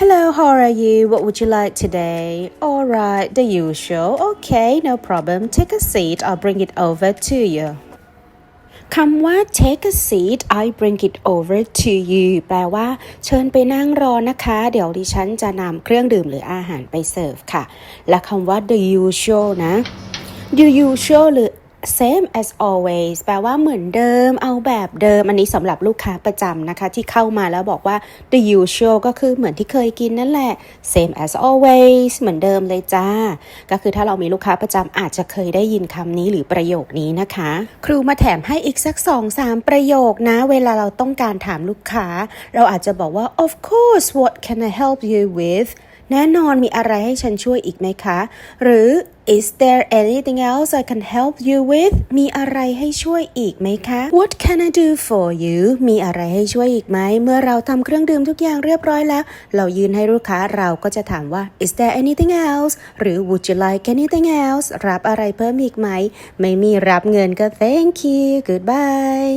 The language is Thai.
Hello, how are you? What would you like today? Alright, the usual. Okay, no problem. Take a seat. I'll bring it over to you. คำว่า take a seat I bring it over to you แปลว่า เชิญไปนั่งรอนะคะ เดี๋ยวดิฉันจะนำเครื่องดื่มหรืออาหารไปเสิร์ฟค่ะ และคำว่า the usual นะ the usual หรือ same as always แปลว่าเหมือนเดิม เอาแบบเดิม อันนี้สำหรับลูกค้าประจำนะคะ ที่เข้ามาแล้วบอกว่า the usual ก็คือเหมือนที่เคยกินนั่นแหละ same as always เหมือนเดิมเลยจ้า ก็คือถ้าเรามีลูกค้าประจำอาจจะเคยได้ยินคำนี้หรือประโยคนี้นะคะ ครูมาแถมให้อีกสัก2-3ประโยคนะ เวลาเราต้องการถามลูกค้า เราอาจจะบอกว่า of course what can I help you with แน่นอนมีอะไรให้ฉันช่วยอีกไหมคะ หรือ is there anything else I can help you with มีอะไรให้ช่วยอีกไหมคะ what can I do for you มีอะไรให้ช่วยอีกไหม เมื่อเราทำเครื่องดื่มทุกอย่างเรียบร้อยแล้ว เรายืนให้ลูกค้าเราก็จะถามว่า is there anything else หรือ would you like anything else รับอะไรเพิ่มอีกไหม ไม่มีรับเงินก็ thank you goodbye